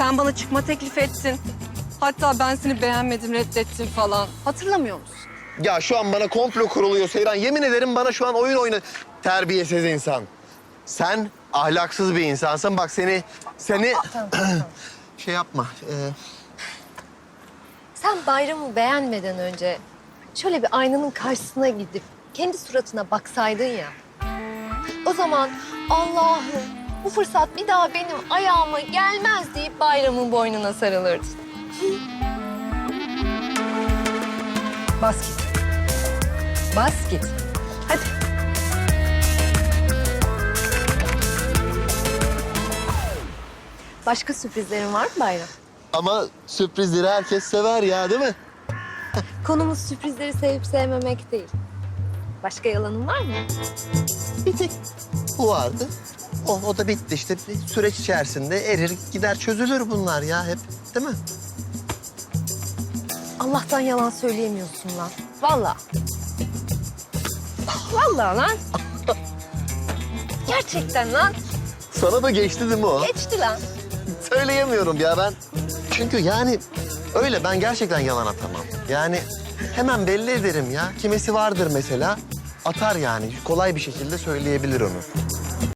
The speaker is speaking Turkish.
Sen bana çıkma teklif ettin. Hatta ben seni beğenmedim, reddettim falan. Hatırlamıyor musun? Ya şu an bana komplo kuruluyor Seyran. Yemin ederim bana şu an oyun oyna... Terbiyesiz insan. Sen ahlaksız bir insansın. Bak seni... Seni... şey yapma. ee, Sen bayramı beğenmeden önce şöyle bir aynanın karşısına gidip kendi suratına baksaydın ya. O zaman Allah'ım bu fırsat bir daha benim ayağıma gelmez bayramın boynuna sarılırdın. Bas git. Bas git. Hadi. Başka sürprizlerin var mı bayram? ama sürprizleri herkes sever ya değil mi? Konumuz sürprizleri sevip sevmemek değil. Başka yalanın var mı? Bir tek bu vardı. O, o da bitti işte. Bir süreç içerisinde erir gider çözülür bunlar ya hep. Değil mi? Allah'tan yalan söyleyemiyorsun lan. Vallahi. Vallahi lan. Gerçekten lan. Sana da geçti değil mi o? Geçti lan. Söyleyemiyorum ya ben. Çünkü yani öyle ben gerçekten yalan atamam. Yani hemen belli ederim ya. Kimisi vardır mesela atar yani. Kolay bir şekilde söyleyebilir onu.